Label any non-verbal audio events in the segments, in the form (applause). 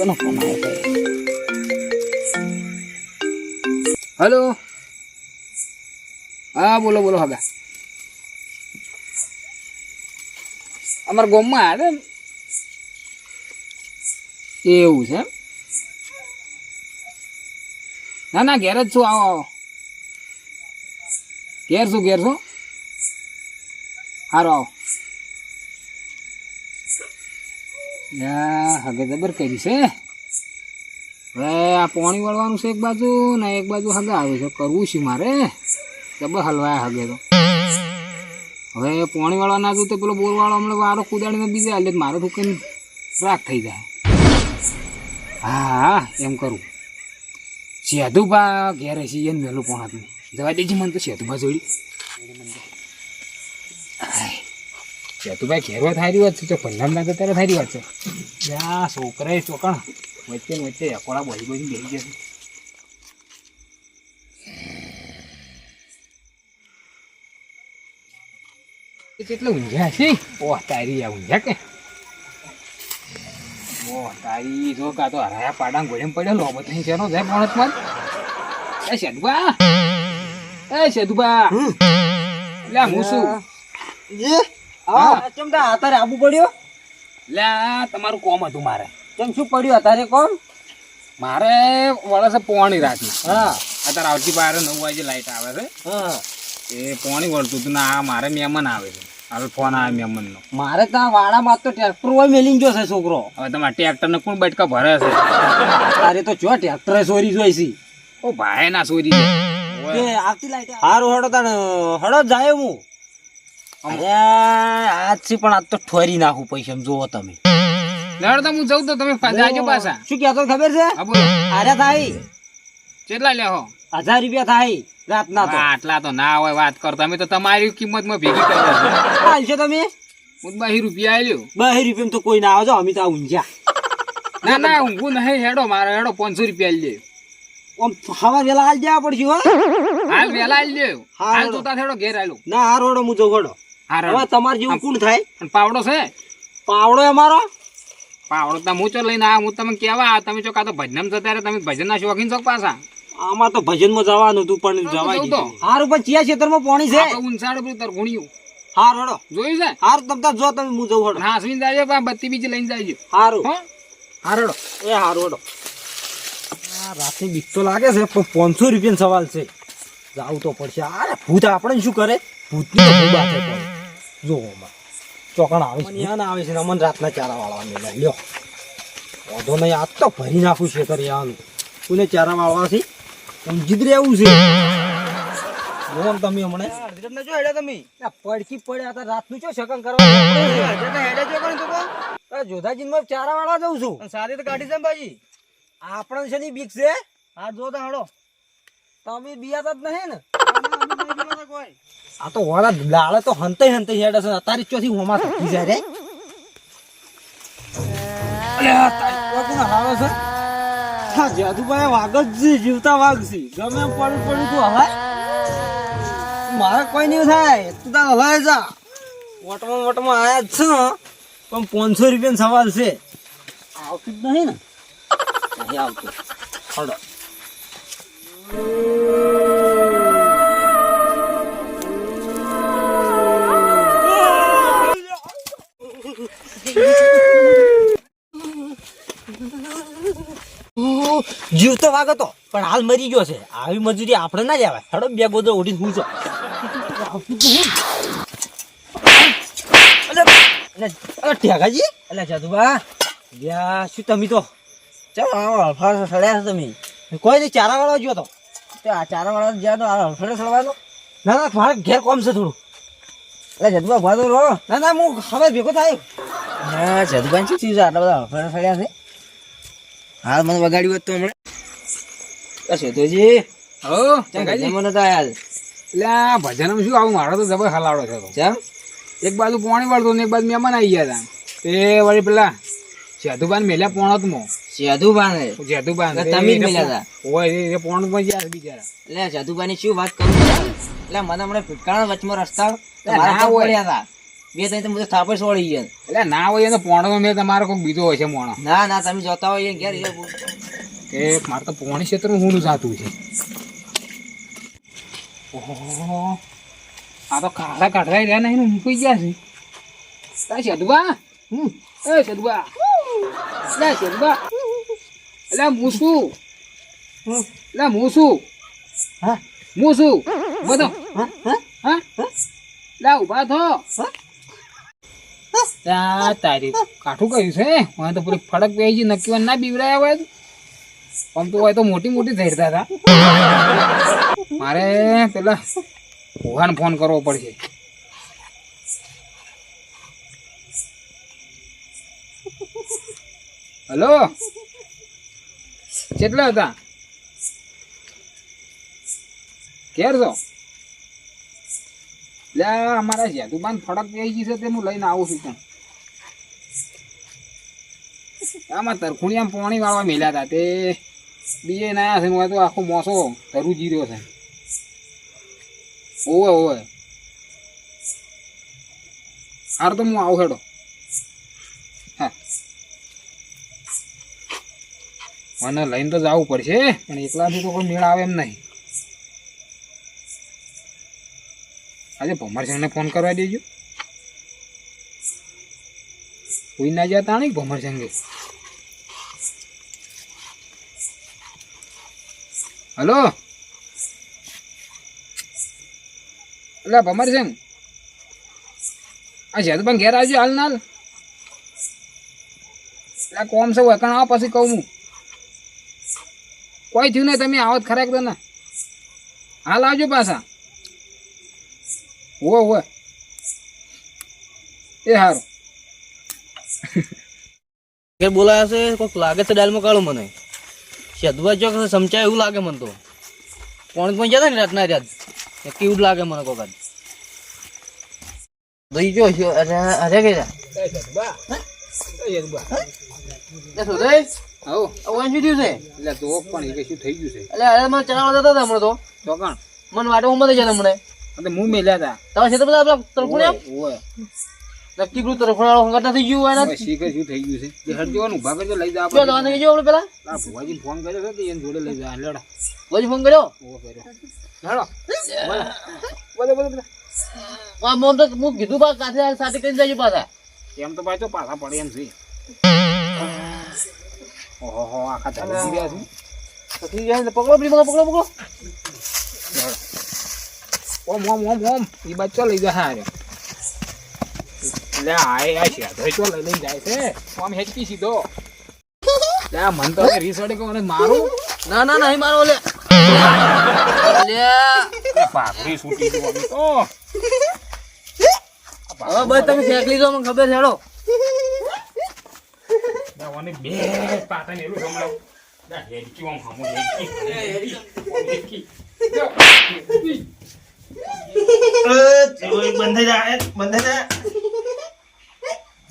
કોનો ફોન આવ્યો હલો હા બોલો બોલો હગા અમારા ગામમાં આવે એવું છે? ના ના ઘેર જ છું આવો આવો. ઘેર છું ઘેર છું. સારું આવો. યા, હગે જબર કરી છે. હવે આ પાણી વળવાનું છે એક બાજુ, ને એક બાજુ હગા આવે છે. કરવું છે મારે. જબર હલવાય હગે તો. હવે પાણી વાળવા ના તો પેલો બોર વાળો હમણાં વારો કુદાડીને બીજા એટલે મારો કઈ રાખ થઈ જાય. હા હા એમ કરું. સેધુભા ઘેરે છે, એને વહેલું પોણાતું જવા દેજે મને તો સેધુભા જોડી. સેતુભાઈ ઘેરવા થાય વાત છે તો પંદર ના તો ત્યારે થાય રહ્યો છે. જ્યાં છોકરા ચોકણ. વચ્ચે વચ્ચે એકોડા બોલી બોલી બેસી જશે એ કેટલા ઊંઝ્યા છે? ઓહ તારી આ ઊંઝ્યા કે? ઓહ તારી જો કા તો હરાયા પાડા ગોળેમ પડ્યો લો બધી શેનો જાય પોણતમાં એ સેદુબા એ સેદુબા લે હું શું આ ચમ તા અત્યારે આબુ પડ્યો? લે તમારું કોમ હતું મારે. કેમ શું પડ્યું અત્યારે કોણ મારે વળે છે પોણી રાતના હા. અત્યારે આવતી બાર નવ વાગે લાઈટ આવે છે. હા. એ પોણી વળતું હતું ને આ મારે મહેમાન આવે છે. હાલ ફોન આવે મહેમાનનો. મારે ત્યાં વાડામાં તો ટ્રેક્ટર હોય મેલી જો છે છોકરો. હવે તમારા ટ્રેક્ટરને કોણ બેઠકા ભરે છે? તારે તો જો ટ્રેક્ટર ચોરી જોઈ છે. ઓ ભાઈ ના ચોરી છે. આવતી લાઈટ હારું હડો તાણ હડો જાય હું. અરે આજથી પણ આજ તો ઠોરી નાખું પૈસા જોવો તમે. લેવડ તો હું જઉં તો તમે જાજો પાછા. શું કહેતો ખબર છે? અરે થાય. કેટલા લેહો હજાર રૂપિયા થાય રાતના તો. આટલા તો ના હોય વાત કરતા અમે તો તમારી કિંમતમાં ભેગી કરી દઉં હાલશો તમે? હું બાહી રૂપિયા આલ્યો. બહી રૂપિયા તો કોઈ ના આવજો અમે તો ઊંઝ્યા ના ના ઊંઘું નહીં. હેડો મારો હેડો પાંચસો રૂપિયા આલી ઓમ હવા વેલા જવા પડશે હો. હાલ વેલા આલી હા, હાલ હેડો. જોતા હેડો ઘેર આલો ના હારો હડો હું હા હવે હેડો. તમારે જેવું કોણ થાય? પણ પાવડો છે? પાવડો અમારો પાવડો તમે હું ચો લઈને આ હું તમે કેવા તમે જો કાં તો ભજનમ જતા ત્યારે તમે ભજનના શોખીન છો પાછા? આમાં તો ભજનમાં જવાનું હતું પણ જવાય તો. હારું પણ ચિયા ખેતરમાં પાણી છે. ઊંચાડ પર તાર ગુણ્યું. હાર હડો. જોયું છે? હાર તમ તાર જો તમે હું જઉં હડો. અને હાસવીને જાજો પણ બત્તી બીજી લઈને જાજો. હારું. હો? હારડો એ હારું હડો. આ રાતની બીક તો લાગે છે પણ પાંચસો રૂપિયાનો સવાલ છે. જાવું તો પડશે. અરે ભૂત આપણે શું કરે? ભૂતની તો બાતે પડે જો ચોકણ આવે છે. યાન આવે છે ને અમને રાતના ચારા વાળવા મેળા લ્યો. વાંધો નહીં આજ તો ભરી નાખું છે કરી યાનું કોને ચારા વાળવાથી સમજી રહેવું છે. જોવો તમે હમણે. જો તમે. પડકી પડ્યા હતા રાતનું ચો શકન કરવા હેડે જો પણ તું જઉં છું. સાથે તો કાઢી છે ભાઈ આપણે છે ની બીક છે. હા જો હડો તમે બિયાતા જ નહીં ને. આ તો વાળા લાળે તો હંતે હંતે હેડે છે. તારી ચોથી હોમા થકી જાય રે. જાદુભાઈ વાઘ જીવતા વાઘ છે. ગમે એમ પડ્યું પડ્યું તું હલાય. મારે કોઈ નહીં થાય. તું તાર હલાય જા. વટમાં વટમાં આયા જ છે પણ પાંચસો રૂપિયાનો સવાલ છે. આવતું જ નહીં ને. આવતું. હડો જીવ તો વાગતો પણ હાલ મરી ગયો છે. આવી મજૂરી આપણે ના જવાય હડો બે ગોદરો ઉઠીને હું છો ઠેકાજી એટલે જાદુબા. યા શું તમે તો? ચાલો આવો હળફાળ સડ્યા છો તમે? કોઈ નહીં ચારા વાળો ગયો તો. આ ચારા વાળા જ્યાં તો આ હળફાળે સડવાનો ના ના મારે ઘેર કોમ છે થોડું. એટલે જદુબા ભાતો રહો. ના ના હું હવે ભેગો થાય. ના જદુબા શું થયું છે? આટલા બધા હળફાળે સડ્યા છે? હાલ મને વગાડ્યું હતું હમણાં. શેતુજી? હો મને તો આયા એટલે આ ભજનમાં શું આવું? મારો તો જબર હલાવડો છે ચમ? એક બાજુ પોણી વળતો ને એક બાજુ મહેમાન આવી ગયા હતા તે વળી પેલા સેતુબાન મેલ્યા પોણતમાં સેધુબા ને જેતુબાન એટલે તમે મેલ્યા હતા? ઓય એ પોણતમાં છે બિચારા. એટલે જાદુબાની શું વાત કરું? એટલે મને હમણાં ફિટકાણા વચમાં રસ્તા ના મારા. પડ્યા હતા બે ત્રણ તમે થાપે સોળી ગયા. એટલે ના હોય એને પોણો મેં તમારો કોઈ બીજો હોય છે મોણો. ના ના તમે જોતા હોય ઘેર એ કે મારે તો પોણી ક્ષેત્રમાં હું જાતું છે. ઓહો. આ તો કાળા કાઢવા રહ્યા નહીં મૂકી ગયા છે. તા સદબા હમ. એ સદબા લે સદબા એટલે હું શું એટલે હું? હા? હું? શું બધો હા? લે ઊભા થો. તારી કાઠું કહ્યું છે. મને તો પૂરી ફડક પહેરી નક્કી ના બીવરાયા હોય આમ તો હોય તો મોટી મોટી થઈતા હતા મારે પેલા ભુવાને ફોન કરવો પડશે. હલો? કેટલા હતા? કેર છો? લે અમારા જેતુબાન ફડક થઈ ગઈ છે તે હું લઈને આવું છું પણ. આમાં તરખુણિયામાં પાણી વાળવા મેલ્યા હતા તે. બીજે ના છે હું તો આખો મોસો ધરું જીર્યો છે. ઓવે ઓવે હાર તો હું આવું હેડો. હા. મને લઈને તો જવું પડશે, પણ એકલાથી તો કોઈ મેળ આવે એમ નહીં. આજે ભમરસિંહને ફોન કરવા દેજો. કોઈ ના જતા નહીં ભમરસિંહે? હલો? એટલે ભમરસિંહ આ જેદુભાઈ ઘેર આવજો હાલ નાલ એટલે કોમ છે વકણ આવો પછી કહું હું. કોઈ થયું નહીં, તમે આવો જ ખરા એકદમ ને હાલ આવજો પાછા. હો હો એ સારું બોલાયા છે કોઈક લાગે છે ડાલમાં કાળું મને. શેદવા જો કશે સમજાય એવું લાગે મને તો. કોણ પણ જતા ને રાતના રાત. કેવું લાગે મને કોક દઈ જો અરે અરે કે તો મને તો. વાટો ઉમર જતા હમણાં. હું મેલ્યા હતા તમારે બધા તરફુણ્યા ઓવે નક્કી પેલું વાળો હંગાત થઈ ગયું ઓવે શીખર શું થઈ ગયું છે? એ હટજો ને ઊભા કરજો લઈ જા જો દવા થઈ ગયો આપણે પેલા? આ ભુવાજી ફોન કર્યો છે કે એને જોડે લઈ જા લેડા. પછી ફોન કર્યો? ઓ કર્યો. લેડો. બોલો. બોલો બોલો વા મોમ તો હું કીધું બા કાથે સાથે કરીને જજો પાછા. એમ તો પાછો પાછા પડે એમ છે. ઓહો હો આખા ધરી ગયા છે. તો ઠીક છે તો પકડો પકડો પકડો પકડો. ઓમ ઓમ ઓમ ઓમ. એ બાદ લઈ જા હારે લે આય આ છે તો લઈ લઈને જાય છે. આમ હેચકી સીધો. (laughs) લે આ મન તો રીસોડે કે મારું? ના ના નહીં મારો લે. (laughs) લે. પાઘડી છૂટી ગયો અમે તો. હવે બસ તમે ફેંક લીધો મને ખબર છે હેડો. દાવાની બે પાટા ને એલું સંભળાવ. દા હેડકી ઓમ હમો હેડકી. હેડકી. બંધ જાય બંધ જાય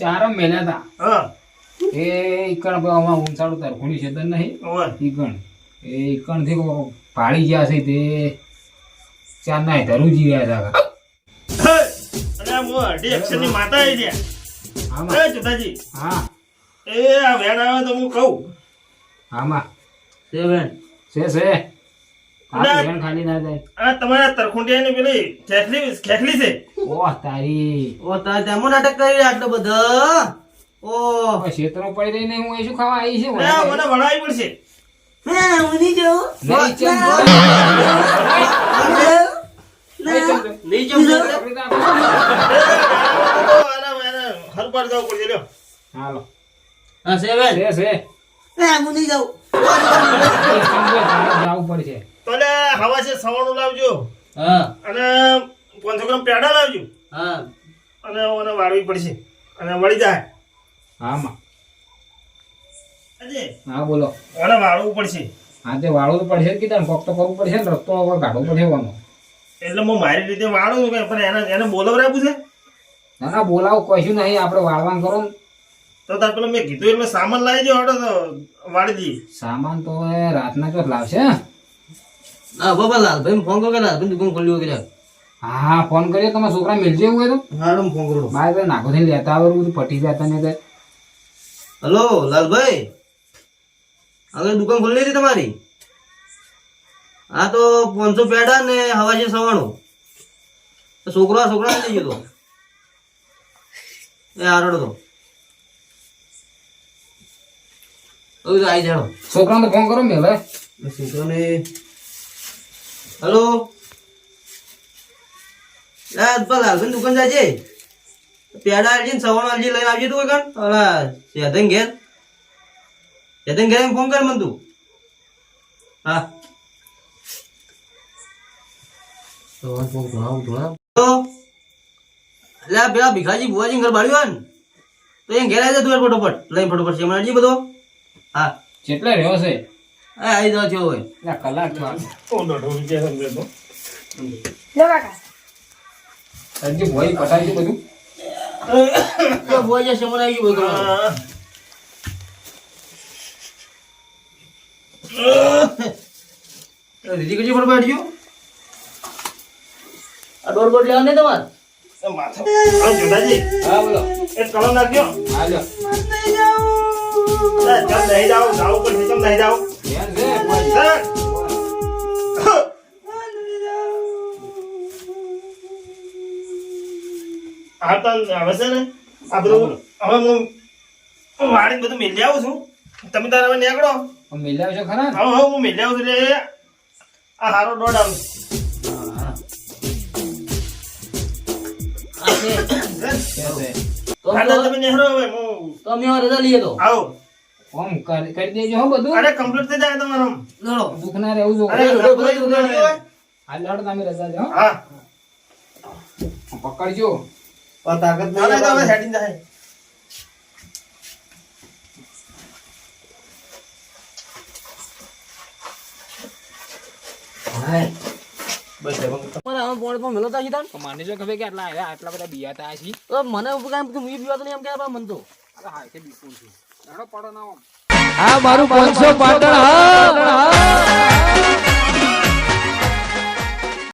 ચારમ મેલ્યા હતા. હા. એ ઈકણ આમાં ઊંચાડું તરફુણી છે નહીં. ઈકણ. એ ઈકણથી પાડી ગયા છે તે ચાર ના ધરું જી રહ્યા હતા માતા હા એ જોતાજી હા એ આ વેણ આવે તો હું કહું. આમાં. છે છે આ ના. બેન ખાલી ના જાય. આ તમારા તરખુંડિયાની પેલી ખેખલી ખેખલી છે. ઓહ તારી ઓ તાર તેમ નાટક કરી આટલો બધો ઓહ ક્ષેત્રો પડી રહી હું એ શું ખાવા આવી છે મને વળાવી પડશે ઉની જવું નહીં જાઉં પડશે લ્યો હાલો હા સેવન છે છે નહીં જાઉં જવું પડશે તો લે હવા છે સવાણું લાવજો હા અને પાંચસો ગ્રામ પેડા લાવજો. હા. અને મને વાળવી પડશે. અને વળી જાય. હામાં અજય હા બોલો. ઓને વાળવું પડશે. હા તે વાળવું પડશે કે કીધા ને કોક તો કરવું પડશે ને રસ્તો હવે કાઢવો પડશે વાનો એટલે હું મારી રીતે વાળું કે પણ એને એને બોલાવરાવું છે ના ના બોલાવો કશું નહીં આપણે વાળવાનું કરો તો તાર પેલો મેં કીધું એટલે સામાન લાવી દો હટો તો વાળી દઈએ. સામાન તો રાતના ચોથ લાવશે હા? બાબા લાલભાઈ ફોન કરો કે લાલભાઈ દુકાન ખોલ્યું કે હા હા ફોન કર્યો? તમારા છોકરા મિલજે એવું હોય તો? હા હું ફોન કરું. મારે તો નાખો થઈને લેતા આવે બધું પટી જતા નહીં તો. હલો લાલભાઈ? આગળ દુકાન ખોલી હતી તમારી? હા તો પાંચસો પેડા ને હવા છે સવાણું. છોકરો છોકરા લઈ ગયો એ આરડો તો. આવી જાણો. છોકરાને ફોન કરો મેં હવે છોકરાને હલો? લાલભાઈ દુકાન છે. પેડા આવજે ને સવાણું આવજે લઈને આવજે તું કણ ઓલા સેધન ઘેર. ઘેર ફોન કર મને તું. હા. પેલા ભીખાજી બુવાજી ઘર બાળ્યું હોય ને તો એ ઘેર આવી જાય ફટોફટ. લઈને ફટોફટ છે મને બધો. હા. કેટલા રહ્યો છે આવી જાવ છો કલાક થયો કે ભોય પટાઈ ગયું બધું? બુવાજી શમણ આવી ગયું બધું. દીદી કજી ફટ બેઠજો આ ડોર બોટ લેવા નહીં તમારે હા બોલો. હા લ્યો. ધ્યાન છે ભોય. આ તો હવે છે ને? આ બધું હવે હું હું બધું મેલી આવું છું. તમે તારે હવે નીકળો. પણ મિલ્યા છો ખરા? હવે હવે હું મેલી આવું છું એટલે આ હારો દોડ આવું. હા હું. હો. હા. પકડજો. પણ તાકાત ના ના તો હવે તો હા મારું પાંચસો પાટણ હા